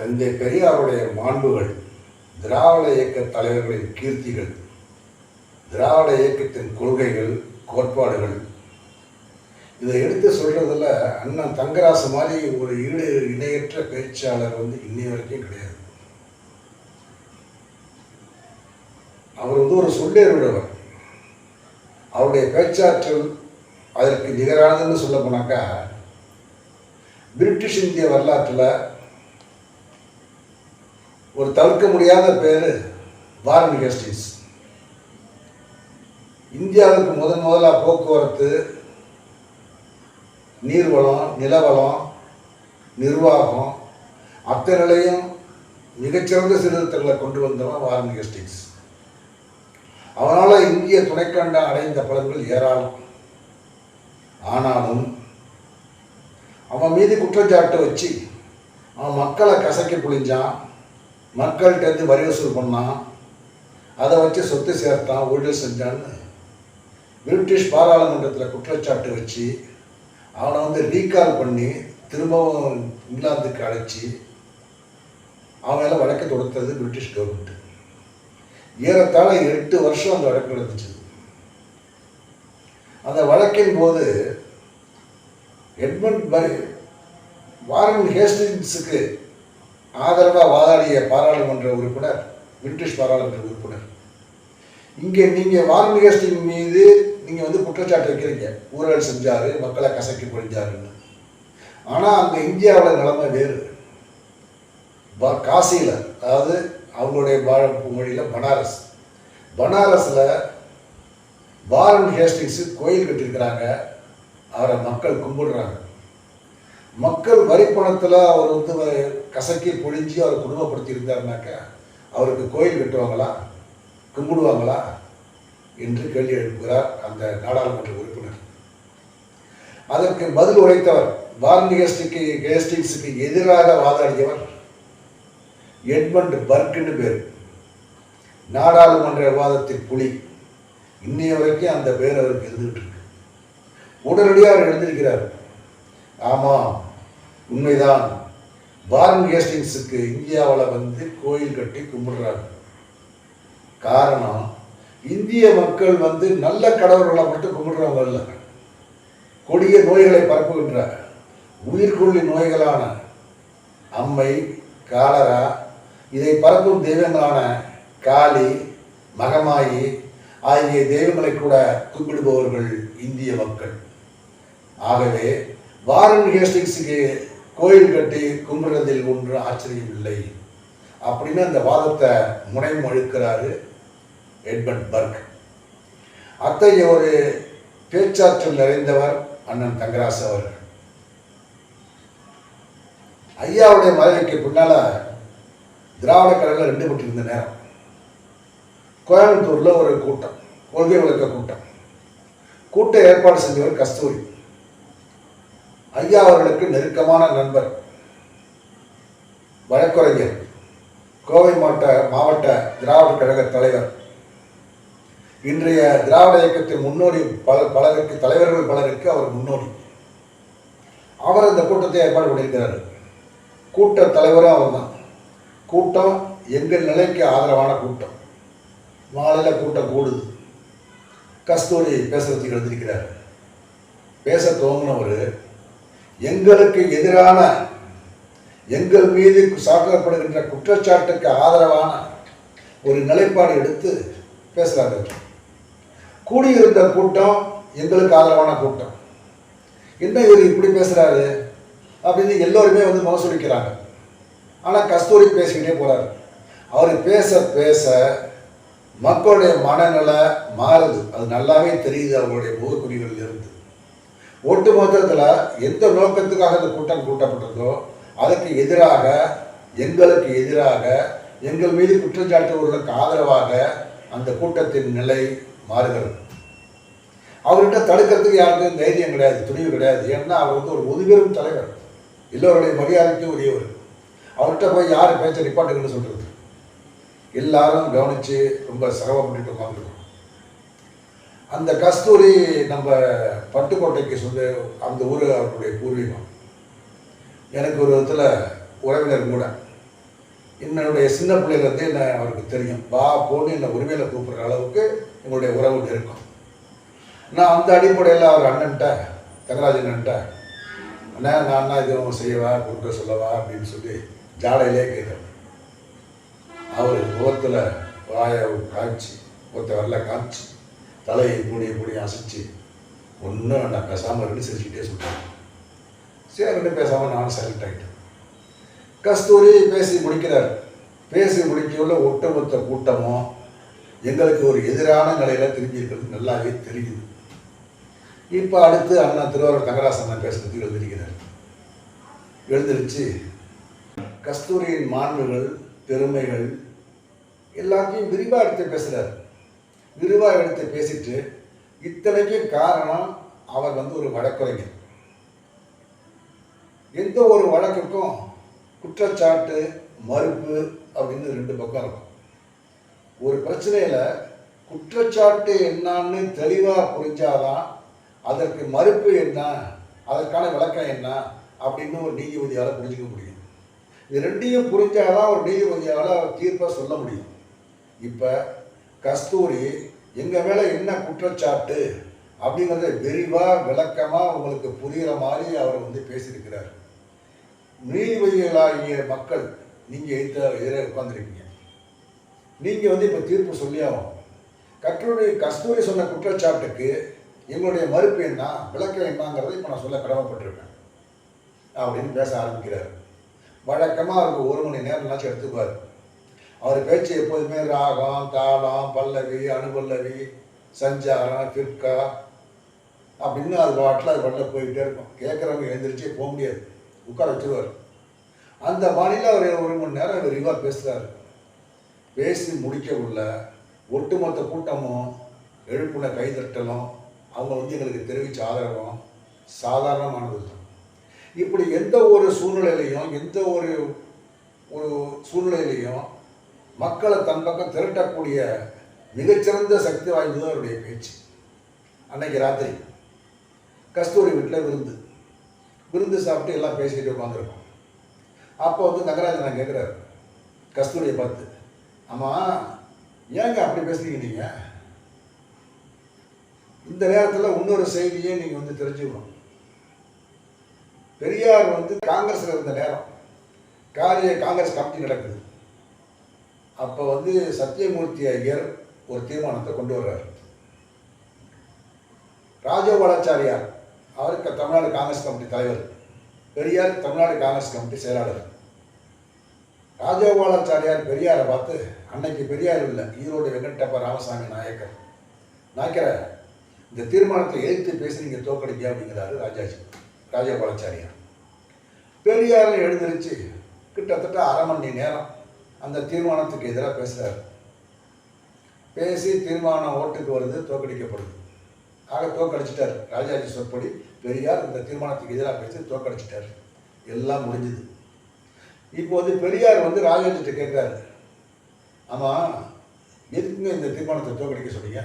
தந்தை பெரியாருடைய மாண்புகள் திராவிட இயக்க தலைவர்களின் கீர்த்திகள் திராவிட இயக்கத்தின் கொள்கைகள் கோட்பாடுகள். இதை எடுத்து சொல்கிறதில் அண்ணன் தங்கராசு மாதிரி ஒரு ஈடு இணையற்ற பேச்சாளர் வந்து இன்னைய வரைக்கும் கிடையாது. அவர் வந்து ஒரு சொல்லேறுடையவர் அவருடைய பேச்சாற்றல் அதற்கு நிகரானதுன்னு சொல்ல போனாக்கா பிரிட்டிஷ் இந்திய வரலாற்றில் ஒரு தவிர்க்க முடியாத பேர் வாரன் ஹேஸ்டிங்ஸ் இந்தியாவுக்கு முதன் முதலாக போக்குவரத்து நீர்வளம் நிலவளம் நிர்வாகம் அத்தனையும் மிகச்சிறந்த சீர்திருத்தங்களை கொண்டு வந்தவன் வாரன் ஹேஸ்டிங்ஸ் அவனால் இந்திய துணைக்கண்டம் அடைந்த பலன்கள் ஏராளம். ஆனாலும் அவன் மீது குற்றச்சாட்டு வச்சு அவன் மக்களை கசக்கி புழிஞ்சான். மக்கள்கிட்டருந்து வரி வசூல் பண்ணான் அதை வச்சு சொத்து சேர்த்தான் ஊழல் செஞ்சான்னு பிரிட்டிஷ் பாராளுமன்றத்தில் குற்றச்சாட்டு வச்சு அவனை வந்து ரீகால் பண்ணி திரும்பவும் இங்கிலாந்துக்கு அழைச்சி அவன் வழக்கு தொடுத்தது பிரிட்டிஷ் கவர்மெண்ட் ஏறத்தாழ எட்டு வருஷம் அந்த வழக்கு நடந்துச்சு. அந்த வழக்கின் போது எட்மண்ட் பரி வாரன் ஹேஸ்டிங்ஸுக்கு ஆதரவாக வாதாடிய பாராளுமன்ற உறுப்பினர் பிரிட்டிஷ் பாராளுமன்ற உறுப்பினர். இங்கே நீங்கள் வாரன் சிங் மீது நீங்கள் வந்து குற்றச்சாட்டு வைக்கிறீங்க. ஊழல் செஞ்சார் மக்களை கசக்கி பொழிஞ்சாருன்னு. ஆனால் அங்கே இந்தியாவோட நிலைமை வேறு. ப காசியில் அதாவது அவங்களுடைய பாழ மொழியில் பனாரஸ். பனாரஸில் வாரன் ஹேஸ்டிங்ஸு கோயில் கட்டியிருக்கிறாங்க. அவரை மக்கள் கும்பிடுறாங்க. மக்கள் வரி பணத்தில் அவர் வந்து கசக்கி பொழிஞ்சு அவர் குடும்பப்படுத்தியிருந்தாருனாக்க அவருக்கு கோயில் கட்டுவாங்களா? கும்பிடுவாங்களா? என்று கேள்வி எழுப்புகிறார் அந்த நாடாளுமன்ற உறுப்பினர். அதற்கு பதில் உரைத்தவர் வாரன் ஹேஸ்டிக்கு ஹேஸ்டிங்ஸுக்கு எதிராக வாதாடியவர் எட்மண்ட் பர்க்குன்னு பேர். நாடாளுமன்ற விவாதத்தின் புலி. இன்னைய வரைக்கும் அந்த பேர் அவருக்கு இருந்துகிட்டு இருக்கு. உடனடியாக அவர் எழுந்திருக்கிறார். ஆமாம் உண்மைதான். வாரன் கேஸ்டிங்ஸுக்கு இந்தியாவில் வந்து கோயில் கட்டி கும்பிடுறாங்க காரணம் இந்திய மக்கள் வந்து நல்ல கடவுள்களை மட்டும் கும்பிடுறவங்க இல்லை. கொடிய நோய்களை பரப்புகின்ற உயிர்கொல்லி நோய்களான அம்மை காலரா இதை பரப்பும் தெய்வங்களான காளி மகமாயி ஆகிய தெய்வங்களை கூட கும்பிடுபவர்கள் இந்திய மக்கள். ஆகவே வாரன் ஹேஸ்டிங்ஸுக்கு கோயில் கட்டி கும்பிடுறதில் ஒன்று ஆச்சரியம் இல்லை அப்படின்னு அந்த வாதத்தை முனையும் அழுக்கிறாரு எட்மண்ட் பர்க். அத்தகைய ஒரு பேச்சாற்றல் நிறைந்தவர் அண்ணன் தங்கராசு அவர்கள். ஐயாவுடைய மறைவுக்கு பின்னால திராவிட கழகம் ரெண்டு பட்டு இருந்த நேரம். கோயம்புத்தூரில் ஒரு கூட்டம் கொள்கை விளக்க கூட்டம். கூட்டம் ஏற்பாடு செஞ்சவர் கஸ்தூரி. ஐயா அவர்களுக்கு நெருக்கமான நண்பர் வழக்குரைஞர் கோவை மாவட்ட மாவட்ட திராவிட கழக தலைவர். இன்றைய திராவிட இயக்கத்தின் முன்னோடி பல பலருக்கு தலைவர்கள் பலருக்கு அவர் முன்னோடி. அவர் இந்த கூட்டத்தை ஏற்பாடு பண்ணியிருக்கிறார். கூட்ட தலைவரும் அவர் தான் கூட்டம் எங்கள் நிலைக்கு ஆதரவான கூட்டம். மாலையில் கூட்டம் கூடுது. கஸ்தூரி பேசுறதுக்கு எழுதியிருக்கிறார். பேச துவங்கினவர் எங்களுக்கு எதிரான எங்கள் மீது சாக்கப்படுகின்ற குற்றச்சாட்டுக்கு ஆதரவான ஒரு நிலைப்பாடு எடுத்து பேசுகிறாங்க கூடியிருந்த கூட்டம் எங்களுக்கு ஆதரவான கூட்டம். என்ன இவர் இப்படி பேசுகிறாரு அப்படின்னு எல்லோருமே வந்து மகசூலிக்கிறாங்க. ஆனால் கஸ்தூரி பேசிக்கிட்டே போகிறாரு அவர் பேச பேச மக்களுடைய மனநிலை மாறுது. அது நல்லாவே தெரியுது அவங்களுடைய முகக்குறிகளில் இருந்து ஒட்டு மொத்தத்தில் எந்த நோக்கத்துக்காக இந்த கூட்டம் கூட்டப்பட்டதோ அதுக்கு எதிராக எங்களுக்கு எதிராக எங்கள் மீது குற்றச்சாட்டுவர்களுக்கு ஆதரவாக அந்த கூட்டத்தின் நிலை மாறுகிறது. அவர்கிட்ட தடுக்கிறதுக்கு யாருக்கும் தைரியம் கிடையாது துணிவு கிடையாது. ஏன்னா அவர் வந்து ஒரு முதுபெரும் தலைவர். எல்லோருடைய மரியாதைக்கு உரியவர். அவர்கிட்ட போய் யார் பேச்ச நிப்பாட்டுங்கன்னு சொல்கிறது எல்லாரும் கவனித்து ரொம்ப சிரமப்பட்டு உட்காந்துருக்கோம் அந்த கஸ்தூரி நம்ம பட்டுக்கோட்டைக்கு சொந்த அந்த ஊர் அவருடைய பூர்வீகம். எனக்கு ஒரு விதத்தில் உறவினர் கூட. என்னுடைய சின்ன பிள்ளையிலேருந்து என்ன அவருக்கு தெரியும். வா போன்னு என்னை உரிமையில் கூப்பிட்ற அளவுக்கு எங்களுடைய உறவு நெருக்கம். நான் அந்த அடிப்படையில் அவர் அண்ணன்ட்ட தங்கராஜன் அண்ணா நான் தான் இதுவும் செய்வா கொடுக்க சொல்லவா? அப்படின்னு சொல்லி ஜாடையிலே கேட்டேன். அவர் முகத்தில் வாயை காய்ச்சி முகத்தை வரல காய்ச்சி தலையை பூடியை பூடி அசைச்சு ஒன்றும் வேண்டாம் பேசாமல் ரெண்டு சிரிச்சுக்கிட்டே சொல்லுவேன் சரி ரெண்டு பேசாமல் நானும் சைலண்ட் ஆகிட்டேன் கஸ்தூரி பேசி முடிக்கிறார். பேசி முடிக்கவுள்ள ஒட்டுமொத்த கூட்டமும் எங்களுக்கு ஒரு எதிரான நிலையில் திரும்பி இருக்கிறது நல்லாவே தெரியுது. இப்போ அடுத்து அண்ணா திருவாரூர் தங்கராசன் அண்ணா பேசுறதுக்கு எழுந்திருக்கிறார். எழுந்திருச்சு. கஸ்தூரியின் மாண்புகள் பெருமைகள் எல்லாத்தையும் விரிவாக எடுத்து பேசுகிறார் விரிவாக எடுத்து பேசிட்டு இத்தனைக்கும் காரணம் அவர் வந்து ஒரு வழக்குரைஞர் எந்த ஒரு வழக்குக்கும் குற்றச்சாட்டு மறுப்பு அப்படின்னு ரெண்டு பக்கம் இருக்கும். ஒரு பிரச்சனையில் குற்றச்சாட்டு என்னான்னு தெளிவாக புரிஞ்சாதான் அதற்கு மறுப்பு என்ன அதற்கான விளக்கம் என்ன அப்படின்னு ஒரு நீதிபதியால் புரிஞ்சுக்க முடியும். இது ரெண்டையும் புரிஞ்சாதான் ஒரு நீதிபதியால் தீர்ப்பை சொல்ல முடியும். இப்போ கஸ்தூரி எங்கள் மேலே என்ன குற்றச்சாட்டு அப்படிங்கிறத விரிவாக விளக்கமாக உங்களுக்கு புரிகிற மாதிரி அவர் வந்து பேசியிருக்கிறார். நீதிபதிகளாகிய மக்கள் நீங்கள் எதிர்த்த எதிராக உட்காந்துருக்கீங்க நீங்கள் வந்து இப்போ தீர்ப்பு சொல்லியாகும் கற்றூரி கஸ்தூரி சொன்ன குற்றச்சாட்டுக்கு எங்களுடைய மறுப்பு என்ன விளக்கம் என்னங்கிறத இப்போ நான் சொல்ல கடமைப்பட்டிருக்கேன். அப்படின்னு பேச ஆரம்பிக்கிறார். வழக்கமாக அவருக்கு ஒரு மணி நேரம்னாச்சும் எடுத்துக்குவார். அவர் பேச்சு எப்போதுமே ராகம் தாளம் பல்லவி அனுபல்லவி சஞ்சாரம் ஃபிர்கா அப்படின்னு அது பாட்டில் அது பாட்டில் போயிட்டே இருக்கும். கேட்குறவங்க எழுந்திரிச்சே போக முடியாது. உட்கார வச்சுருவார். அந்த பாணியில் அவர் ஒரு மணி நேரம் விரிவாக பேசுகிறார் பேசி முடிக்க உள்ள ஒட்டுமொத்த கூட்டமும் எழுப்புன கைதட்டலும் அவங்க வந்து எங்களுக்கு தெரிவித்த ஆதரவும் சாதாரணமானது. தான் இப்படி எந்த ஒரு சூழ்நிலையிலையும் எந்த ஒரு ஒரு சூழ்நிலையிலையும் மக்களை தன் பக்கம் திரட்டக்கூடிய மிகச்சிறந்த சக்தி வாய்ந்தது அவருடைய பேச்சு. அன்னைக்கு ராத்திரி கஸ்தூரி வீட்டில் விருந்து. விருந்து சாப்பிட்டு எல்லாம் பேசிக்கிட்டு உட்காந்துருக்கோம் அப்போ வந்து நகராஜன் நான் கேட்குறாரு கஸ்தூரியை பார்த்து ஆமாம் ஏங்க அப்படி பேசுறீங்க நீங்கள் இந்த நேரத்தில் இன்னொரு செய்தியை நீங்கள் வந்து தெரிஞ்சுக்கணும். பெரியார் வந்து காங்கிரஸில் இருந்த நேரம் காரிய காங்கிரஸ் கமிட்டி நடக்குது. அப்போ வந்து சத்தியமூர்த்தி ஐயர் ஒரு தீர்மானத்தை கொண்டு வர்றாரு. ராஜகோலாச்சாரியார் அவருக்கு தமிழ்நாடு காங்கிரஸ் கமிட்டி தலைவர். பெரியார் தமிழ்நாடு காங்கிரஸ் கமிட்டி செயலாளர். ராஜகோபாலாச்சாரியார் பெரியாரை பார்த்து அன்னைக்கு பெரியார் இல்லை ஈரோடு வெங்கடப்ப ராமசாமி நாயக்கர். நாயக்கரை இந்த தீர்மானத்தை எழுத்து பேசி நீங்கள் தோக்கடிங்க அப்படிங்கிறாரு ராஜாஜி ராஜகோபாலாச்சாரியார் பெரியாரை எழுந்திருச்சு கிட்டத்தட்ட அரை மணி நேரம் அந்த தீர்மானத்துக்கு எதிராக பேசுகிறார் பேசி தீர்மானம் ஓட்டுக்கு வருது தோக்கடிக்கப்படுது ஆக தோக்கடிச்சிட்டார் ராஜாஜி சொற்படி பெரியார் இந்த தீர்மானத்துக்கு எதிராக பேசி தோக்கடிச்சிட்டார் எல்லாம் முடிஞ்சுது. இப்போ வந்து பெரியார் வந்து ராஜாஜிட்ட கேட்குறாரு. ஆமாம் எதுக்குங்க இந்த தீர்மானத்தை தோக்கடிக்க சொன்னீங்க?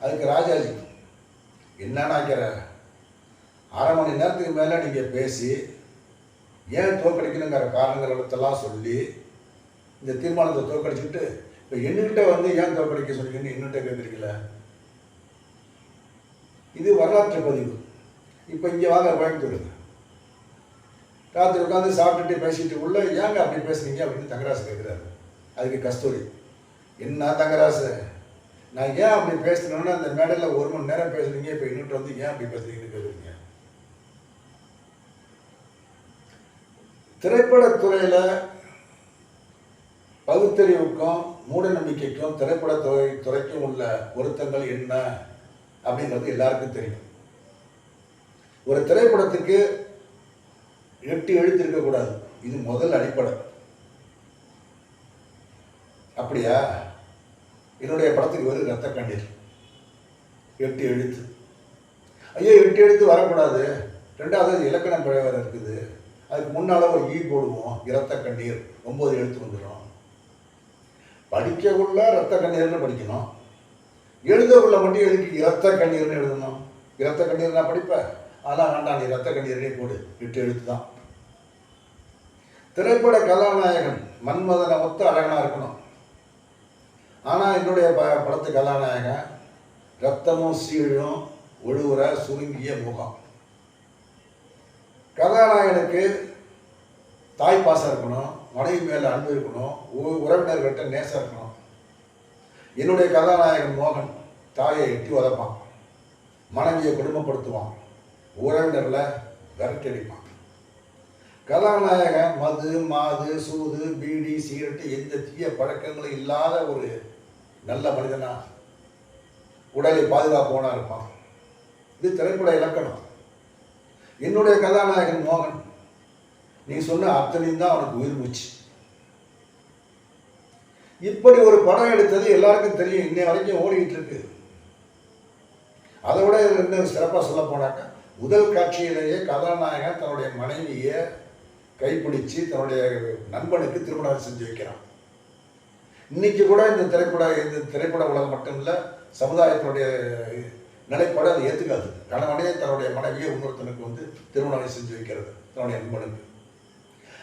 அதுக்கு ராஜாஜி என்னன்னு ஆக்கிற அரை மணி நேரத்துக்கு மேலே நீங்கள் பேசி ஏன் தோற்கடிக்கணுங்கிற காரணங்களெல்லாம் சொல்லி இந்த தீர்மானத்தை தோற்கடிச்சுட்டு இப்போ என்னகிட்ட வந்து ஏன் தோற்கடிக்க சொன்னீங்கன்னு என்னகிட்ட கேட்குறீங்களே இது வரலாற்று பதிவு. இப்போ இங்கே வாங்க கோயம்புத்தூர் ராத்திரி உட்காந்து சாப்பிட்டுட்டு பேசிட்டு உள்ள ஏங்க அப்படி பேசுறீங்க அப்படின்னு தங்கராசு கேட்குறாரு. அதுக்கு கஸ்தூரி என்ன தங்கராசு? நான் ஏன் அப்படி பேசுனேன்னா அந்த மேடையில் ஒரு மணி நேரம் பேசுறீங்க இப்போ இன்னொரு வந்து ஏன் அப்படி பேசுறீங்கன்னு கேட்குறீங்க? திரைப்படத்துறையில் பகுத்தறிவுக்கும் மூட நம்பிக்கைக்கும் திரைப்படத்துறை துறைக்கும் உள்ள பொருத்தங்கள் என்ன அப்படிங்கிறது எல்லாருக்கும் தெரியும். ஒரு திரைப்படத்துக்கு எட்டு எழுத்து இருக்கக்கூடாது இது முதல் அடிப்படை. அப்படியா? என்னுடைய படத்துக்கு வரும் ரத்த கண்ணீர். எட்டு எழுத்து. ஐயோ எட்டு எழுத்து வரக்கூடாது. ரெண்டாவது இலக்கண பிழை இருக்குது. அதுக்கு முன்னால் ஒரு ஈ போடுவோம் இரத்த கண்ணீர். ஒம்பது எழுத்து வந்துடும். படிக்கக்குள்ள ரத்த கண்ணீர்னு படிக்கணும். எழுதக்குள்ள மட்டும் எதுக்கு இரத்த கண்ணீர்னு எழுதணும்? இரத்த கண்ணீர் நான் படிப்பேன். அதான் வேண்டாம் நீ ரத்த கண்ணீர்னே போடு. எட்டு எழுத்து தான். திரைப்பட கதாநாயகன் மன்மதனை ஒத்த அழகனாக இருக்கணும். ஆனால் என்னுடைய ப படத்து கதாநாயகன் ரத்தமும் சீழும் ஒழுவுற சுருங்கிய முகம். கதாநாயகனுக்கு தாய் பாசம் இருக்கணும் மனைவி மேலே அன்பு இருக்கணும் உ- உறவினர்கிட்ட நேசம் இருக்கணும். என்னுடைய கதாநாயகன் மோகன் தாயை எட்டி உதப்பான். மனைவியை குடும்பப்படுத்துவான். உறவினரில் விரட்டடிப்பான். கதாநாயகன் மது மாது சூது பீடி சிகரெட்டு எந்த தீய பழக்கங்களும் இல்லாத ஒரு நல்ல மனிதனா உடலை பாதுகாப்போனா இருப்பான். இது திரைப்பட இலக்கணம். என்னுடைய கதாநாயகன் மோகன். நீ சொன்ன அத்தனையும் தான் அவனுக்கு உயிர் மூச்சு இப்படி ஒரு படம் எடுத்தது எல்லாருக்கும் தெரியும். இன்னை வரைக்கும் ஓடிக்கிட்டு இருக்கு. அதை விட இன்னும் சிறப்பாக சொல்ல போனாக்கா முதல் காட்சியிலேயே கதாநாயகன் தன்னுடைய மனைவியை கைப்பிடிச்சு தன்னுடைய நண்பனுக்கு திருமணம் செஞ்சு வைக்கிறான். இன்னைக்கு கூட இந்த திரைப்பட இந்த திரைப்பட உலகம் மட்டும் இல்லை சமுதாயத்தினுடைய நிலைப்பாடு அதை ஏற்றுக்காது கணவனே தன்னுடைய மனைவியை இன்னொருத்தனுக்கு வந்து திருமணம் செஞ்சு வைக்கிறது தன்னுடைய நண்பனுக்கு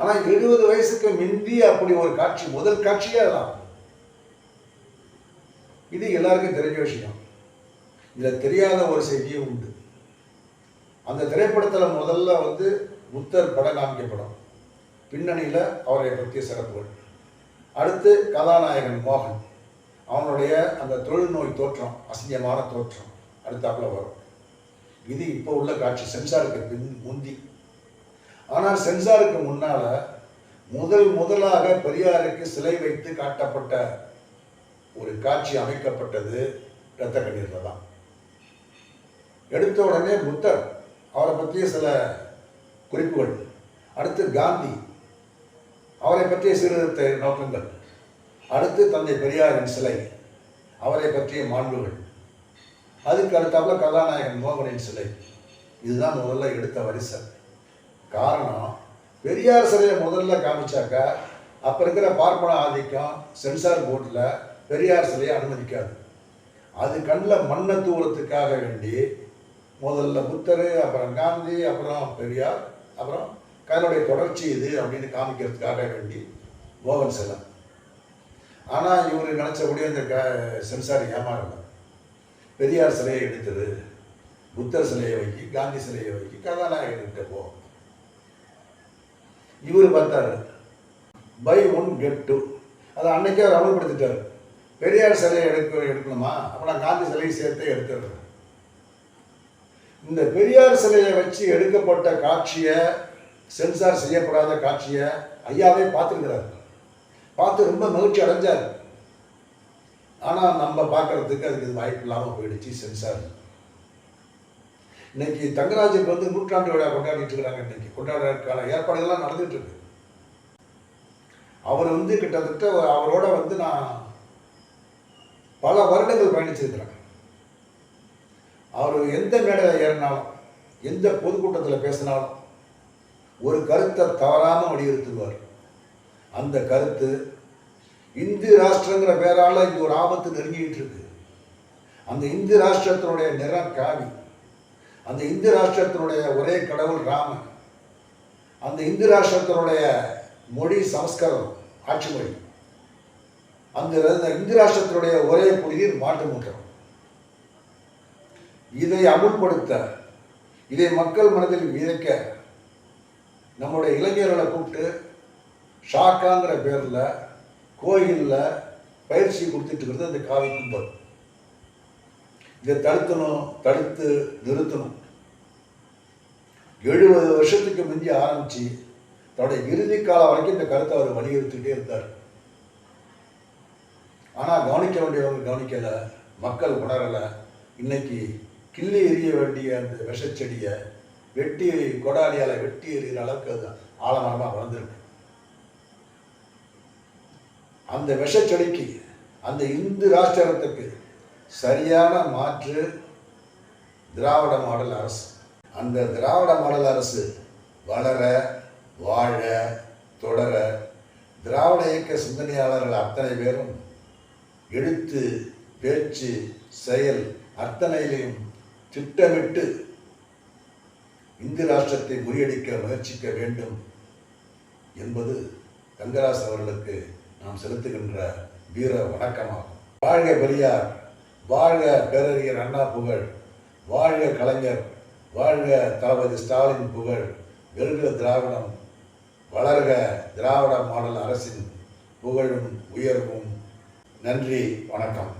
ஆனால் எழுபது வயசுக்கு மிந்தி அப்படி ஒரு காட்சி முதல் காட்சியே தான் இது எல்லாருக்கும் தெரிஞ்ச விஷயம். இதில் தெரியாத ஒரு செய்தியும் உண்டு. அந்த திரைப்படத்தில் முதல்ல வந்து புத்தர் படம் காமிக்கப்படும். பின்னணியில் அவரை பற்றிய சிறப்புகள். அடுத்து கதாநாயகன் மோகன். அவனுடைய அந்த தொழில்நோய் தோற்றம் அசிங்கமான தோற்றம். அடுத்தாப்புல வரும். இது இப்போ உள்ள காட்சி. சென்சாருக்கு பின் முந்தி. ஆனால் சென்சாருக்கு முன்னால முதல் முதலாக பெரியாருக்கு சிலை வைத்து காட்டப்பட்ட ஒரு காட்சி அமைக்கப்பட்டது இரத்த கண்ணீரில் தான். எடுத்த உடனே புத்தர் அவரை பற்றிய சில குறிப்புகள். அடுத்து காந்தி அவரை பற்றிய சீர்திருத்த நோக்கங்கள். அடுத்து தந்தை பெரியாரின் சிலை அவரை பற்றிய மாண்புகள். அதுக்கு அடுத்தாப்புல கதாநாயகன் மோகனின் சிலை. இதுதான் முதல்ல எடுத்த வரிசை. காரணம் பெரியார் சிலையை முதல்ல காமிச்சாக்கா அப்போ இருக்கிற பார்ப்பன ஆதிக்கம் சென்சார் போர்டில் பெரியார் சிலையை அனுமதிக்காது. அது கண்ணில் மண்ணை தூரத்துக்காக வேண்டி முதல்ல புத்தர் அப்புறம் காந்தி அப்புறம் பெரியார் அப்புறம் கதனுடைய தொடர்ச்சி இது அப்படின்னு காமிக்கிறதுக்காக வேண்டி மோகன் சிலை. ஆனால் இவர் நினச்சபடி அந்த க சென்சார் ஏமாறல. பெரியார் சிலையை எடுத்தது புத்தர் சிலையை வைக்கி காந்தி சிலையை வைக்கி கதாநாயகன்கிட்ட போ. இவர் பார்த்தாரு பை ஒன் கெட் டூ. அதை அன்னைக்கே அவர் அமல்படுத்திட்டார். பெரியார் சிலையை எடுக்க எடுக்கணுமா? அப்போ நான் காந்தி சிலையை சேர்த்தே எடுத்துடுறேன். இந்த பெரியார் சிலையை வச்சு எடுக்கப்பட்ட காட்சியை சென்சார் செய்யப்படாத காட்சியை ஐயாவே பார்த்துருக்கிறார். பார்த்து ரொம்ப மகிழ்ச்சி அடைஞ்சார். ஆனால் நம்ம பார்க்கறதுக்கு அதுக்கு இது வாய்ப்பு இல்லாமல் போயிடுச்சு சென்சார். இன்னைக்கு தங்கராஜுக்கு வந்து நூற்றாண்டு விழா கொண்டாடிட்டு இருக்கிறாங்க இன்னைக்கு. கொண்டாடுறதுக்கான ஏற்பாடுகள்லாம் நடந்துட்டு இருக்கு அவர் வந்து கிட்டத்தட்ட அவரோட வந்து நான் பல வருடங்கள் பயணிச்சிருக்கிறேன். அவர் எந்த மேடையில் ஏறினாலும் எந்த பொதுக்கூட்டத்தில் பேசினாலும் ஒரு கருத்தை தவறாமல் வலியுறுத்துவார். அந்த கருத்து இந்து ராஷ்டிரங்கிற பேரால இங்க ஒரு ஆபத்து நெருங்கிட்டு இருக்கு அந்த இந்து ராஷ்டிரத்தினுடைய நிறம் காவி அந்த இந்து ராஷ்டிரத்தினுடைய ஒரே கடவுள் ராமன். அந்த இந்து ராஷ்டிரத்தினுடைய மொழி சமஸ்கிருதம் ஆட்சி மொழி. அந்த அந்த இந்து ராஷ்டிரத்தினுடைய ஒரே குடிநீர் மாட்டு மூட்டம் இதை அமுல்படுத்த இதை மக்கள் மனதில் விதைக்க நம்முடைய இளைஞர்களை கூப்பிட்டு ஷாக்காங்கிற பேரில் கோயிலில் பயிற்சி கொடுத்துட்டு இருக்கிறது அந்த காவி கும்பல். இதை தடுக்கணும் தடுத்து நிறுத்தணும். எழுபது வருஷத்துக்கு முந்தி ஆரம்பிச்சு தன்னுடைய இறுதி காலம் வரைக்கும் இந்த கருத்தை அவர் வலியுறுத்திட்டே இருந்தார். ஆனால் கவனிக்க வேண்டியவங்க கவனிக்கலை மக்கள் உணரலை. இன்னைக்கு கிள்ளி எறிய வேண்டிய அந்த விஷச்செடியை வெட்டி கொடாலியால் வெட்டி எறிகிற அளவுக்கு அது ஆழமரமாக வளர்ந்துருக்கு. அந்த விஷச்செடிக்கு அந்த இந்து ராஷ்டிரத்துக்கு சரியான மாற்று திராவிட மாடல் அரசு. அந்த திராவிட மாடல் அரசு வளர வாழ தொடர திராவிட இயக்க சிந்தனையாளர்கள் அத்தனை பேரும் எழுத்து பேச்சு செயல் அத்தனையிலையும் திட்டமிட்டு இந்து ராஷ்டிரத்தை முறியடிக்க முயற்சிக்க வேண்டும் என்பது கங்கராஸ் அவர்களுக்கு நாம் செலுத்துகின்ற வீர வணக்கமாகும். வாழ்க பெரியார் வாழ்க பேரறிஞர் அண்ணா புகழ் வாழ்க கலைஞர் வாழ்க தளபதி ஸ்டாலின் புகழ் வெல்க திராவிடம் வளர்க திராவிட மாடல் அரசின் புகழும் உயர்வும். நன்றி வணக்கம்.